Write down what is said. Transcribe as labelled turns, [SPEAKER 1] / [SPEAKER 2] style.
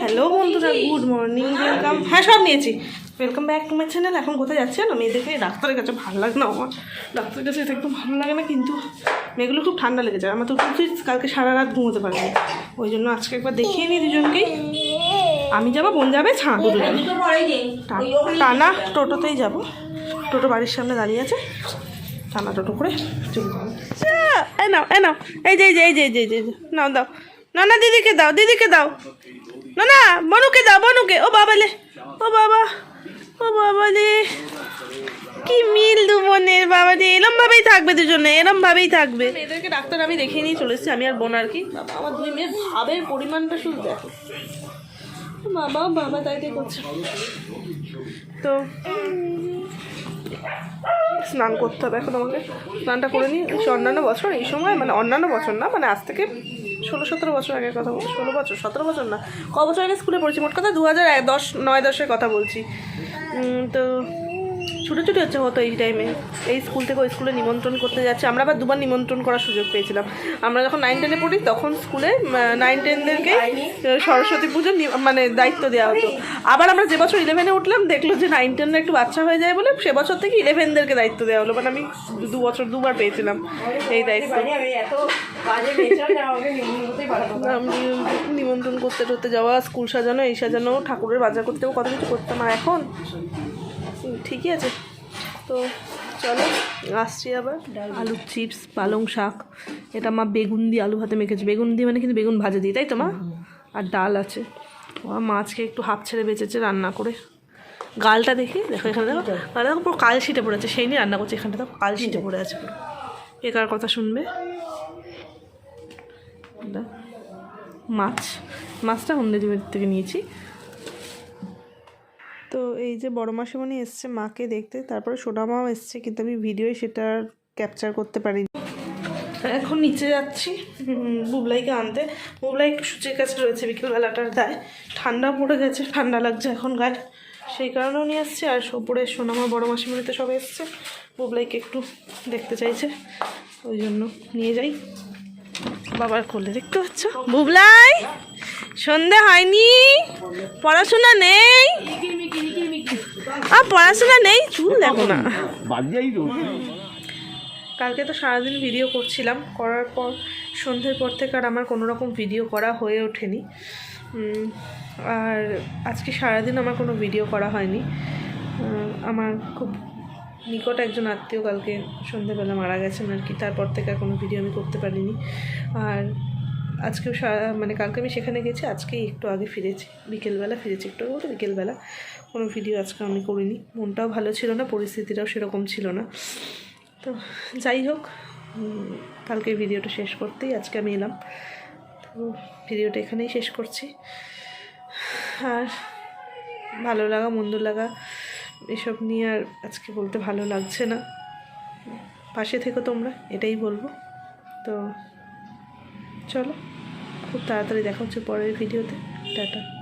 [SPEAKER 1] Hello বন্ধুরা good morning welcome হ্যাঁ সব নিয়েছি। Welcome back to my channel এখন কোথায় যাচ্ছেন? আমি এদেরকে ডাক্তারের কাছে ভালো লাগে না আমার। ডাক্তারের কাছে এটা একদম ভালো লাগে না কিন্তু মেয়েগুলো খুব ঠান্ডা লেগে যায়। আমার তো কালকে সারা রাত ঘুমোতে পারিনি। ওই জন্য আজকে একবার দেখিয়ে নিই দুজনকেই। আমি যাব বোন যাবে ছাড় দুটো টানা টোটোতেই যাব। টোটো বাড়ির সামনে দাঁড়িয়ে আছে। টানা টোটো করে চলে যাব। এই নাও এই নাও এই যে এই যে এই যে, এই যে নাও দাও। না না দিদিকে দাও দিদিকে দাও। না না বনুকে দাও বনুকে ও বাবা লে ও বাবা ও বাবা রে কি মিল দু বোনের বাবা রে এরম ভাবেই থাকবে দুজনে এরম ভাবেই থাকবে এদেরকে ডাক্তার আমি দেখিয়ে নিয়ে চলে এসেছি আমি আর বোন আর কি। বাবা আমার দুই মেয়ের ভাবের পরিমাণটা শুধু দেখো। বাবা বাবা তাই করছে। তো স্নান করতে হবে এখন আমাকে। স্নানটা করে নিই। অন্যান্য বছর এই সময় মানে অন্যান্য বছর না মানে আজ থেকে ষোলো সতেরো বছর আগের কথা বলছি, ষোলো বছর, সতেরো বছর না, ক বছর আগে স্কুলে পড়েছি, মোট কথা দু হাজার দশ, নয়, দশের কথা বলছি। তো ছুটোছুটি হচ্ছে হতো এই টাইমে এই স্কুল থেকে ওই স্কুলে নিমন্ত্রণ করতে যাচ্ছে। আমরা আবার দুবার নিমন্ত্রণ করার সুযোগ পেয়েছিলাম। আমরা যখন নাইন টেনে পড়ি তখন স্কুলে নাইন টেনদেরকে সরস্বতী পুজোর মানে দায়িত্ব দেওয়া হতো। আবার আমরা যে বছর ইলেভেনে উঠলাম দেখল যে নাইন টেনের একটু বাচ্চা হয়ে যায় বলে সে বছর থেকে ইলেভেনদেরকে দায়িত্ব দেওয়া হলো। মানে আমি দু বছর দুবার পেয়েছিলাম এই দায়িত্ব। নিমন্ত্রণ করতে করতে যাওয়া স্কুল সাজানো এই সাজানো ঠাকুরের বাজার করতেও কত কিছু করতাম। আর এখন ঠিকই আছে। তো চলো আসছি আবার। আলু চিপস পালং শাক এটা মা বেগুন দিয়ে আলু ভাতে মেখেছে। বেগুন দিয়ে মানে কিন্তু বেগুন ভাজা দিই তাই তো মা? আর ডাল আছে। মাছকে একটু হাফ ছেড়ে বেঁচেছে রান্না করে। গালটা দেখি দেখো এখানে দেখো। গালটা দেখো পুরো কাল শিটে পড়ে আছে সেই নিয়ে রান্না করছে এখানটা। দেখো কাল শিটে পড়ে আছে পুরো। কে কার কথা শুনবে? মাছ। মাছটা হোমলেজি বাড়ির থেকে নিয়েছি। এই যে বড় মাসিমণি এসছে মাকে দেখতে, তারপরে সোনা মাও এসছে, কিন্তু আমি ভিডিওয়ে সেটা ক্যাপচার করতে পারিনি। এখন নিচে যাচ্ছি বুবলাইকে আনতে। বুবলাই একটু সূচের কাছে রয়েছে, বিকেলবেলাটার দায়। ঠান্ডা পড়ে গেছে, ঠান্ডা লাগছে এখন গায়ে। সেই কারণেও নিয়ে আসছি, আর ওপরে সোনামা, বড় মাসিমণিতে সব এসছে। বুবলাইকে একটু দেখতে চাইছে, ওই জন্য নিয়ে যাই। বাবার কোলে, দেখতে পাচ্ছ? বুবলাই, সন্ধে হয়নি, পড়াশোনা নেই। আর পড়াশোনা নেই চুল দেখো না।
[SPEAKER 2] বাজেই
[SPEAKER 1] কালকে তো সারাদিন ভিডিও করছিলাম করার পর সন্ধ্যের পর থেকে আর আমার কোনো রকম ভিডিও করা হয়ে ওঠেনি। আর আজকে সারাদিন আমার কোনো ভিডিও করা হয়নি। আমার খুব নিকট একজন আত্মীয় কালকে সন্ধ্যেবেলা মারা গেছেন আর কি তারপর থেকে আর কোনো ভিডিও আমি করতে পারিনি। আর আজকেও মানে কালকে আমি সেখানে গেছি, আজকেই একটু আগে ফিরেছি। বিকেলবেলা ফিরেছি, একটু বলতে বিকেলবেলা। কোনো ভিডিও আজকে আমি করিনি। মনটাও ভালো ছিল না, পরিস্থিতিটাও সেরকম ছিল না। তো যাই হোক কালকে ভিডিওটা শেষ করতেই আজকে আমি এলাম। তো ভিডিওটা এখানেই শেষ করছি। আর ভালো লাগা, মন্দ লাগা, এসব নিয়ে আর আজকে বলতে ভালো লাগছে না। পাশে থেকো তোমরা, এটাই বলব। তো চলো খুব তাড়াতাড়ি দেখা হচ্ছে পরের ভিডিওতে। টাটা।